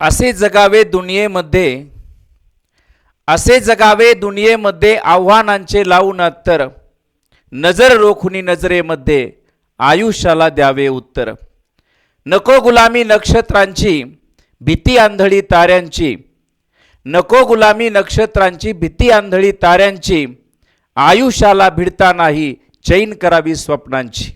असे जगावे दुनियेमध्ये असे जगावे दुनियेमध्ये आव्हानांचे लावून अत्तर नजर रोखुनी नजरेमध्ये आयुष्याला द्यावे उत्तर. नको गुलामी नक्षत्रांची भीती आंधळी ताऱ्यांची. नको गुलामी नक्षत्रांची भीती आंधळी ताऱ्यांची. आयुष्याला भिडता नाही चैन करावी स्वप्नांची.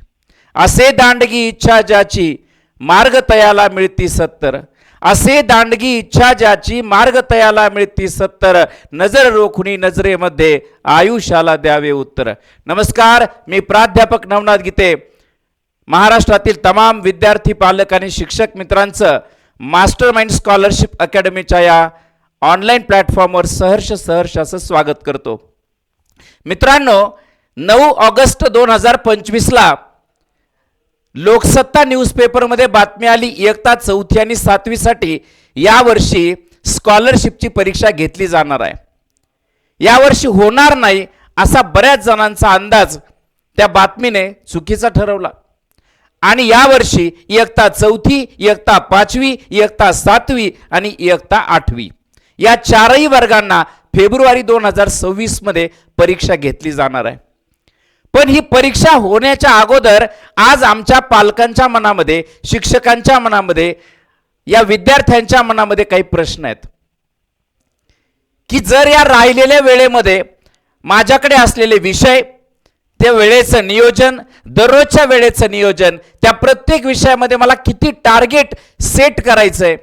असे दांडगी इच्छा ज्याची मार्ग तयाला मिळती सत्तर. असे दांडगी इच्छा ज्याची मार्ग तयाला मिळती सत्तर. नजर रोखुनी नजरेमध्ये आयुष्याला द्यावे उत्तर. नमस्कार मी प्राध्यापक नवनाथ गीते. महाराष्ट्रातील तमाम विद्यार्थी पालक आणि शिक्षक मित्रांचं मास्टर माइंड स्कॉलरशिप अकॅडमीच्या या ऑनलाईन प्लॅटफॉर्मवर सहर्ष सहर्ष असं स्वागत करतो. मित्रांनो नऊ ऑगस्ट दोन हजार पंचवीसला लोकसत्ता न्यूजपेपरमध्ये बातमी आली इयत्ता चौथी आणि सातवीसाठी यावर्षी स्कॉलरशिपची परीक्षा घेतली जाणार आहे. यावर्षी होणार नाही असा बऱ्याच जणांचा अंदाज त्या बातमीने चुकीचा ठरवला. आणि यावर्षी इयत्ता चौथी इयत्ता पाचवी इयत्ता सातवी आणि इयत्ता आठवी या चारही वर्गांना फेब्रुवारी दोन हजार सव्वीसमध्ये परीक्षा घेतली जाणार आहे. पण ही परीक्षा होण्याच्या अगोदर आज आमच्या पालकांच्या मनामध्ये शिक्षकांच्या मनामध्ये या विद्यार्थ्यांच्या मनामध्ये काही प्रश्न आहेत. की जर या राहिलेल्या वेळेमध्ये माझ्याकडे असलेले विषय त्या वेळेचं नियोजन दररोजच्या वेळेचं नियोजन त्या प्रत्येक विषयामध्ये मला किती टार्गेट सेट करायचं आहे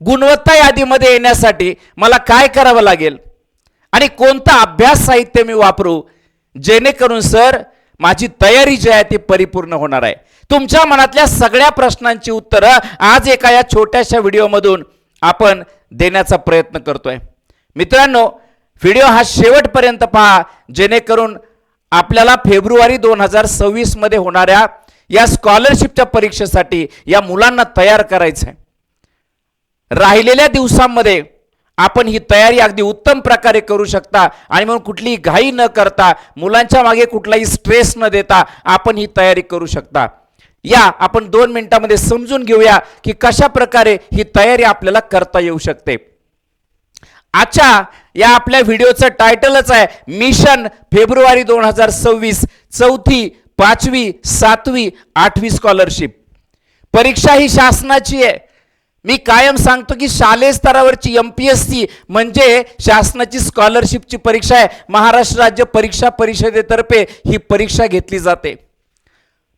गुणवत्ता यादीमध्ये येण्यासाठी मला काय करावं लागेल आणि कोणतं अभ्यास साहित्य मी वापरू जेणेकरून सर माझी तयारी जी आहे ती परिपूर्ण होणार आहे. तुमच्या मनातल्या सगळ्या प्रश्नांची उत्तरं आज एका या छोट्याशा व्हिडिओमधून आपण देण्याचा प्रयत्न करतोय. मित्रांनो व्हिडिओ हा शेवटपर्यंत पहा जेणेकरून आपल्याला फेब्रुवारी दोन हजार सव्वीसमध्ये होणाऱ्या या स्कॉलरशिपच्या परीक्षेसाठी या मुलांना तयार करायचं आहे राहिलेल्या दिवसांमध्ये आपण ही तयारी अगदी उत्तम प्रकारे करू शकता. आणि म्हणून कुठलीही घाई न करता मुलांच्या मागे कुठलाही स्ट्रेस न देता आपण ही तयारी करू शकता. या आपण दोन मिनिटांमध्ये समजून घेऊया की कशा प्रकारे ही तयारी आपल्याला करता येऊ शकते. आजच्या या आपल्या व्हिडिओचं टायटलच आहे मिशन फेब्रुवारी दोन हजार सव्वीस चौथी पाचवी सातवी आठवी स्कॉलरशिप परीक्षा ही शासनाची आहे. मी कायम सांगतो की शालेय स्तरावरची एम पी एस सी म्हणजे शासनाची स्कॉलरशिपची परीक्षा आहे. महाराष्ट्र राज्य परीक्षा परिषदेतर्फे ही परीक्षा घेतली जाते.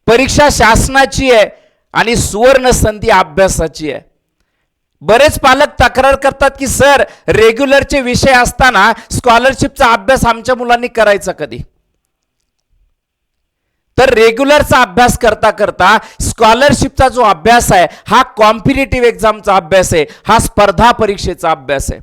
परीक्षा शासनाची आहे आणि सुवर्ण संधी अभ्यासाची आहे. बरेच पालक तक्रार करतात की सर रेग्युलरचे विषय असताना स्कॉलरशिपचा अभ्यास आमच्या मुलांनी करायचा कधी? तर रेग्युलरचा अभ्यास करता करता स्कॉलरशिपचा जो अभ्यास आहे हा कॉम्पिटेटिव्ह एक्झामचा अभ्यास आहे हा स्पर्धा परीक्षेचा अभ्यास आहे.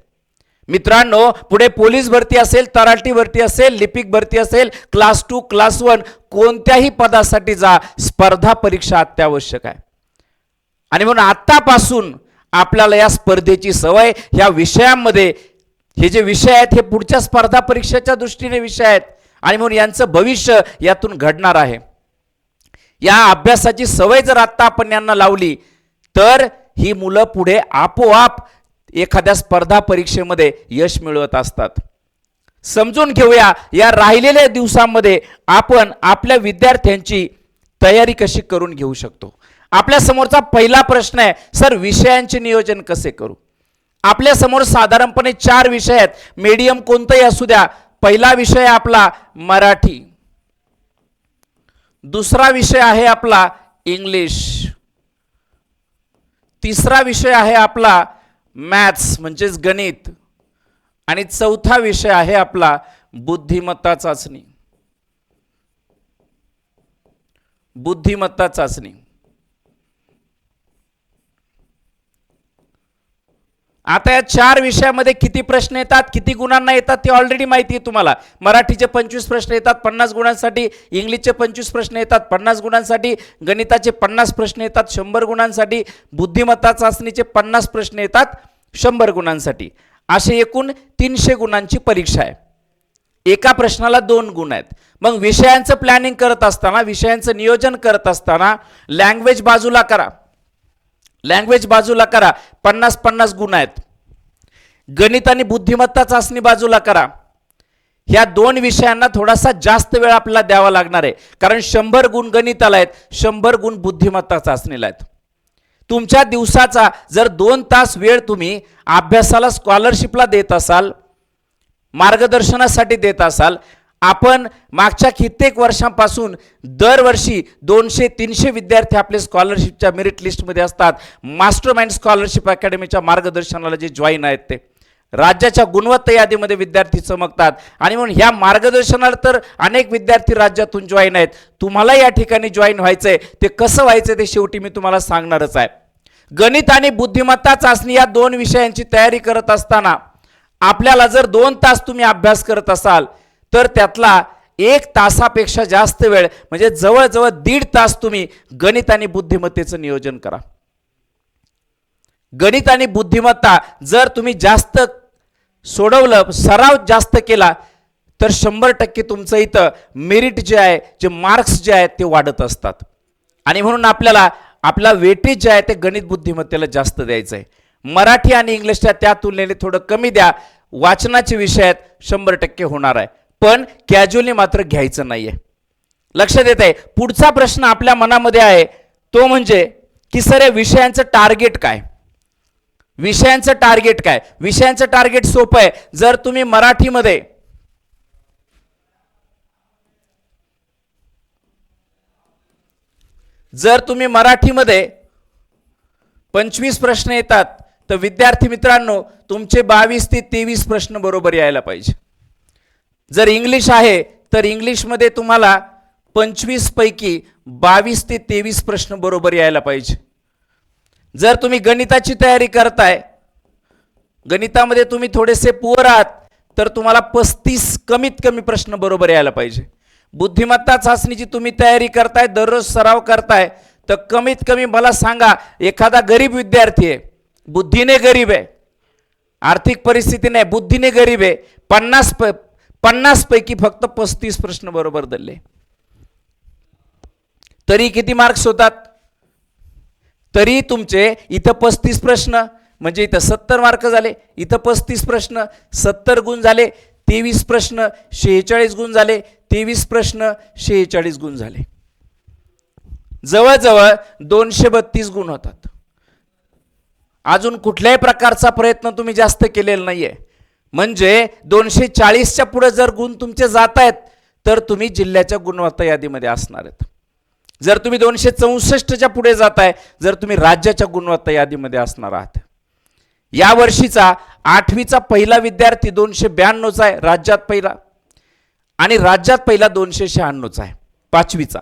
मित्रांनो पुढे पोलीस भरती असेल तराटी भरती असेल लिपिक भरती असेल क्लास टू क्लास वन कोणत्याही पदासाठी जा स्पर्धा परीक्षा अत्यावश्यक आहे. आणि म्हणून आत्तापासून आपल्याला या स्पर्धेची सवय ह्या विषयांमध्ये हे जे विषय आहेत हे पुढच्या स्पर्धा परीक्षेच्या दृष्टीने विषय आहेत. आणि म्हणून यांचं भविष्य यातून घडणार आहे. या अभ्यासाची सवय जर आत्ता आपण यांना लावली तर ही मुलं पुढे आपोआप एखाद्या स्पर्धा परीक्षेमध्ये यश मिळवत असतात. समजून घेऊया या राहिलेल्या दिवसांमध्ये आपण आपल्या विद्यार्थ्यांची तयारी कशी करून घेऊ शकतो? आपल्या समोरचा पहिला प्रश्न आहे सर विषयांचे नियोजन कसे करू? आपल्यासमोर साधारणपणे चार विषय आहेत. मीडियम कोणतंही असू द्या पहिला विषय आपला मराठी. दुसरा विषय आहे आपला इंग्लिश. तिसरा विषय आहे आपला मॅथ्स म्हणजेच गणित. आणि चौथा विषय आहे आपला बुद्धिमत्ता चाचणी. बुद्धिमत्ता चाचणी. आता या चार विषयामध्ये किती प्रश्न येतात किती गुणांना येतात ते ऑलरेडी माहिती आहे तुम्हाला. मराठीचे पंचवीस प्रश्न येतात पन्नास गुणांसाठी इंग्लिशचे पंचवीस प्रश्न येतात पन्नास गुणांसाठी गणिताचे पन्नास प्रश्न येतात शंभर गुणांसाठी बुद्धिमत्ता चाचणीचे पन्नास प्रश्न येतात शंभर गुणांसाठी. असे एकूण तीनशे गुणांची परीक्षा आहे. एका प्रश्नाला दोन गुण आहेत. मग विषयांचं प्लॅनिंग करत असताना विषयांचं नियोजन करत असताना लँग्वेज बाजूला करा. लँग्वेज बाजूला करा. पन्नास पन्नास गुण आहेत. गणित आणि बुद्धिमत्ता चाचणी बाजूला करा. ह्या दोन विषयांना थोडासा जास्त वेळ आपल्याला द्यावा लागणार आहे. कारण शंभर गुण गणिताला आहेत शंभर गुण बुद्धिमत्ता चाचणीला आहेत. तुमच्या दिवसाचा जर दोन तास वेळ तुम्ही अभ्यासाला स्कॉलरशिपला देत असाल मार्गदर्शनासाठी देत असाल आपण मागच्या कित्येक वर्षांपासून दरवर्षी दोनशे तीनशे विद्यार्थी आपले स्कॉलरशिपच्या मेरिट लिस्टमध्ये असतात. मास्टर माइंड स्कॉलरशिप अकॅडमीच्या मार्गदर्शनाला जे जॉईन आहेत ते. राज्याच्या गुणवत्ता यादीमध्ये विद्यार्थी चमकतात. आणि म्हणून ह्या मार्गदर्शनाला तर अनेक विद्यार्थी राज्यातून जॉईन आहेत. तुम्हाला या ठिकाणी जॉईन व्हायचं आहे ते कसं व्हायचं ते शेवटी मी तुम्हाला सांगणारच आहे. गणित आणि बुद्धिमत्ता चाचणी या दोन विषयांची तयारी करत असताना आपल्याला जर दोन तास तुम्ही अभ्यास करत असाल तर त्यातला एक तासापेक्षा जास्त वेळ म्हणजे जवळजवळ दीड तास तुम्ही गणित आणि बुद्धिमत्तेचं नियोजन करा. गणित आणि बुद्धिमत्ता जर तुम्ही जास्त सोडवलं सराव जास्त केला तर शंभर टक्के तुमचं इथं मेरिट जे आहे जे मार्क्स जे आहेत ते वाढत असतात. आणि म्हणून आपल्याला आपला वेटेज जे आहे ते गणित बुद्धिमत्तेला जास्त द्यायचं आहे. मराठी आणि इंग्लिशच्या त्या तुलनेने थोडं कमी द्या. वाचनाचे विषय आहेत शंभर टक्के होणार आहे. पण कॅज्युअली मात्र घ्यायचं नाही आहे लक्षात येत आहे पुढचा प्रश्न आपल्या मनामध्ये आहे तो म्हणजे की सर या विषयांचं टार्गेट काय? विषयांचं टार्गेट काय? विषयांचं टार्गेट सोपं आहे. जर तुम्ही मराठीमध्ये जर तुम्ही मराठीमध्ये पंचवीस प्रश्न येतात तर विद्यार्थी मित्रांनो तुमचे बावीस ते तेवीस प्रश्न बरोबर यायला पाहिजे. जर इंग्लिश आहे तर इंग्लिशमध्ये तुम्हाला पंचवीसपैकी बावीस ते तेवीस प्रश्न बरोबर यायला पाहिजे. जर तुम्ही गणिताची तयारी करताय गणितामध्ये तुम्ही थोडेसे पुअर आहात तर तुम्हाला पस्तीस कमीत कमी प्रश्न बरोबर यायला पाहिजे. बुद्धिमत्ता चाचणीची तुम्ही तयारी करताय दररोज सराव करताय तर कमीत कमी मला सांगा एखादा गरीब विद्यार्थी आहे बुद्धीने गरीब आहे आर्थिक परिस्थिती नाही बुद्धीने गरीब आहे पन्नास प पन्नासपैकी फक्त पस्तीस प्रश्न बरोबर धरले. तरी किती मार्क्स होतात? तरी तुमचे इथं पस्तीस प्रश्न म्हणजे इथं सत्तर मार्क झाले. इथं पस्तीस प्रश्न सत्तर गुण झाले तेवीस प्रश्न शेहेचाळीस गुण झाले तेवीस प्रश्न शेहेचाळीस गुण झाले. जवळजवळ दोनशे बत्तीस गुण होतात. अजून कुठल्याही प्रकारचा प्रयत्न तुम्ही जास्त केलेला नाहीये. म्हणजे दोनशे चाळीसच्या पुढे जर गुण तुमचे जात आहेत तर तुम्ही जिल्ह्याच्या गुणवत्ता यादीमध्ये असणार आहेत. जर तुम्ही दोनशे चौसष्टच्या पुढे जात आहे जर तुम्ही राज्याच्या गुणवत्ता यादीमध्ये असणार आहात. या वर्षीचा आठवीचा पहिला विद्यार्थी दोनशे ब्याण्णवचा आहे राज्यात पहिला. आणि राज्यात पहिला दोनशे शहाण्णवचा आहे पाचवीचा.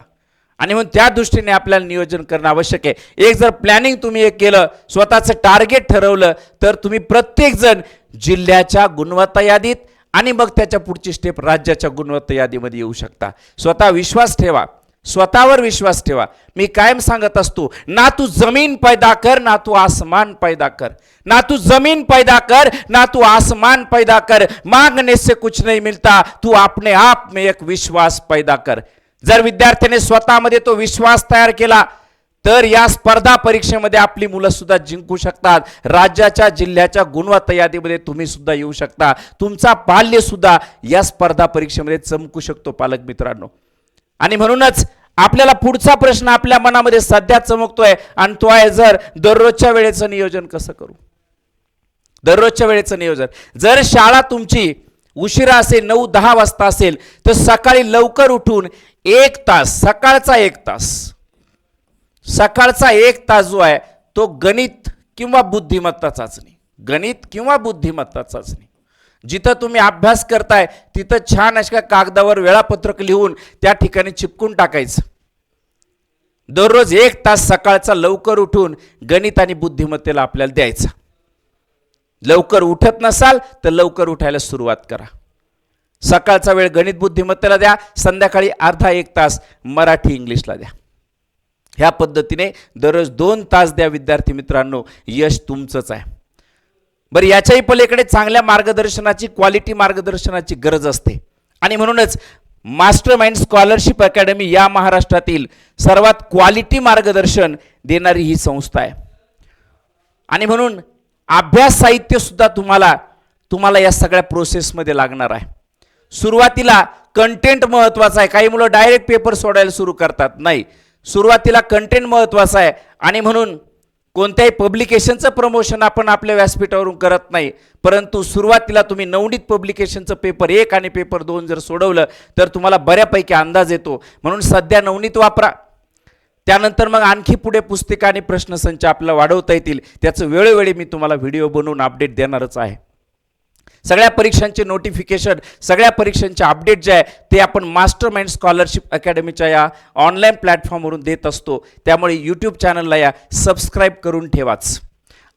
आणि म्हणून त्या दृष्टीने आपल्याला नियोजन करणं आवश्यक आहे. एक जर प्लॅनिंग तुम्ही एक केलं स्वतःचं टार्गेट ठरवलं तर तुम्ही प्रत्येकजण जिल्ह्याच्या गुणवत्ता यादीत आणि मग त्याच्या पुढची स्टेप राज्याच्या गुणवत्ता यादीमध्ये येऊ शकता. स्वतः विश्वास ठेवा. स्वतःवर विश्वास ठेवा. मी कायम सांगत असतो ना तू जमीन पैदा कर ना तू आसमान पैदा कर. ना तू जमीन पैदा कर ना तू आसमान पैदा कर. मांगने से कुछ नहीं मिलता तू अपने आप में एक विश्वास पैदा कर. जर विद्यार्थ्याने स्वतःमध्ये तो विश्वास तयार केला तर या स्पर्धा परीक्षेमध्ये आपली मुलं सुद्धा जिंकू शकतात. राज्याच्या जिल्ह्याच्या गुणवत्ता यादीमध्ये तुम्ही सुद्धा येऊ शकता. तुमचा बाल्य सुद्धा या स्पर्धा परीक्षेमध्ये चमकू शकतो पालक मित्रांनो. आणि म्हणूनच आपल्याला पुढचा प्रश्न आपल्या मनामध्ये सध्या चमकतोय आणि तो आहे जर दररोजच्या वेळेचं नियोजन कसं करू? दररोजच्या वेळेचं नियोजन. जर शाळा तुमची उशिरा असेल नऊ दहा वाजता असेल तर सकाळी लवकर उठून एक तास सकाळचा एक तास सकाळचा एक तास जो आहे तो गणित किंवा बुद्धिमत्ता चाचणी गणित किंवा बुद्धिमत्ता चाचणी. जिथं तुम्ही अभ्यास करताय तिथं छान अशा कागदावर वेळापत्रक लिहून त्या ठिकाणी चिपकून टाकायचं. दररोज एक तास सकाळचा लवकर उठून गणित आणि बुद्धिमत्तेला आपल्याला द्यायचा. लवकर उठत नसाल तर लवकर उठायला सुरुवात करा. सकाळचा वेळ गणित बुद्धिमत्तेला द्या संध्याकाळी अर्धा एक तास मराठी इंग्लिशला द्या. ह्या पद्धतीने दररोज दोन तास द्या विद्यार्थी मित्रांनो यश तुमचंच आहे. बरं याच्याही पलीकडे चांगल्या मार्गदर्शनाची क्वालिटी मार्गदर्शनाची गरज असते. आणि म्हणूनच मास्टर माइंड स्कॉलरशिप अकॅडमी या महाराष्ट्रातील सर्वात क्वालिटी मार्गदर्शन देणारी ही संस्था आहे. आणि म्हणून अभ्यास साहित्यसुद्धा तुम्हाला तुम्हाला या सगळ्या प्रोसेसमध्ये लागणार आहे. सुरुवातीला कंटेंट महत्त्वाचं आहे. काही मुलं डायरेक्ट पेपर सोडायला सुरू करतात. नाही. सुरुवातीला कंटेंट महत्त्वाचा आहे. आणि म्हणून कोणत्याही पब्लिकेशनचं प्रमोशन आपण आपल्या व्यासपीठावरून करत नाही. परंतु सुरुवातीला तुम्ही नवनीत पब्लिकेशनचं पेपर एक आणि पेपर दोन जर सोडवलं तर तुम्हाला बऱ्यापैकी अंदाज येतो. म्हणून सध्या नवनीत वापरा. त्यानंतर मग आणखी पुढे पुस्तिका आणि प्रश्नसंच आपल्याला वाढवता येतील. त्याचं वेळोवेळी मी तुम्हाला व्हिडिओ बनवून अपडेट देणारच आहे. सगळ्या परीक्षांचे नोटिफिकेशन सगळ्या परीक्षांचे अपडेट जे आहे ते आपण मास्टर माइंड स्कॉलरशिप अकॅडमीच्या या ऑनलाईन प्लॅटफॉर्मवरून देत असतो. त्यामुळे यूट्यूब चॅनलला या सबस्क्राईब करून ठेवाच.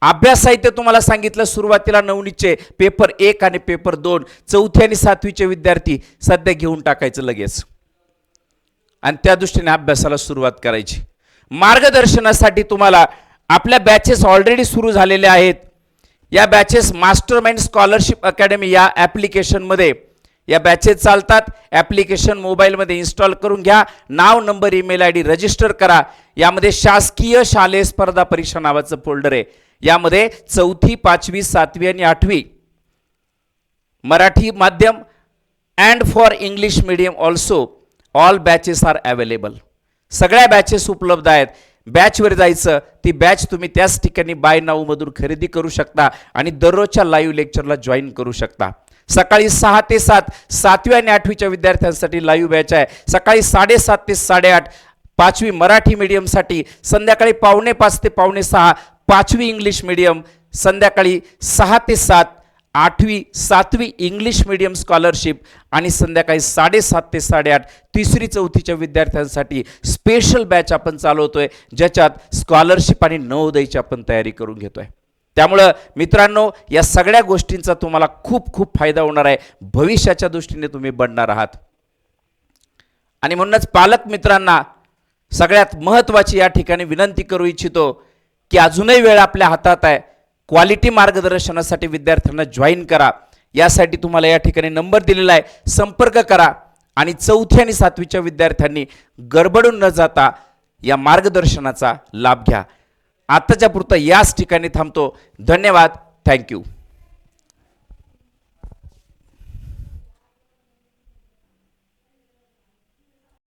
अभ्यास साहित्य तुम्हाला सांगितलं सुरुवातीला नवनीचे पेपर एक आणि पेपर दोन. चौथी आणि सातवीचे विद्यार्थी सध्या घेऊन टाकायचं लगेच. आणि त्या दृष्टीने अभ्यासाला सुरुवात करायची. मार्गदर्शनासाठी तुम्हाला आपल्या बॅचेस ऑलरेडी सुरू झालेल्या आहेत. या batches master mind scholarship academy या ॲप्लिकेशनमध्ये या बॅचेस चालतात. ॲप्लिकेशन मोबाईलमध्ये इन्स्टॉल करून घ्या. नाव number email I D register करा. यामध्ये शासकीय शालेय स्पर्धा परीक्षा नावाचं फोल्डर आहे. यामध्ये चौथी पाचवी सातवी आणि आठवी. मराठी माध्यम and for English medium also all batches are available सगळ्या बॅचेस उपलब्ध आहेत. बॅचवर जायचं ती बॅच तुम्ही त्याच ठिकाणी बाय नाऊमधून खरेदी करू शकता आणि दररोजच्या लाईव्ह लेक्चरला जॉईन करू शकता. सकाळी सहा ते सात सातव्या आणि आठवीच्या विद्यार्थ्यांसाठी लाईव्ह बॅच आहे. सकाळी साडेसात ते साडेआठ पाचवी मराठी मीडियमसाठी संध्याकाळी पावणे पाच ते पावणे सहा पाचवी इंग्लिश मीडियम संध्याकाळी सहा ते सात आठवी सातवी इंग्लिश मीडियम स्कॉलरशिप आणि संध्याकाळी साडेसात ते साडेआठ तिसरी चौथीच्या विद्यार्थ्यांसाठी स्पेशल बॅच आपण चालवतोय ज्याच्यात स्कॉलरशिप आणि नवोदयची आपण तयारी करून घेतो आहे त्यामुळं मित्रांनो या सगळ्या गोष्टींचा तुम्हाला खूप खूप फायदा होणार आहे. भविष्याच्या दृष्टीने तुम्ही बनणार आहात. आणि म्हणूनच पालक मित्रांना सगळ्यात महत्त्वाची या ठिकाणी विनंती करू इच्छितो की अजूनही वेळ आपल्या हातात आहे. क्वालिटी मार्गदर्शनासाठी विद्यार्थ्यांना जॉईन करा. यासाठी तुम्हाला या ठिकाणी नंबर दिलेला आहे. संपर्क करा. आणि चौथी आणि सातवीच्या विद्यार्थ्यांनी गडबडून न जाता या मार्गदर्शनाचा लाभ घ्या. आत्ताच्या पुरतं याच ठिकाणी थांबतो. धन्यवाद. थँक्यू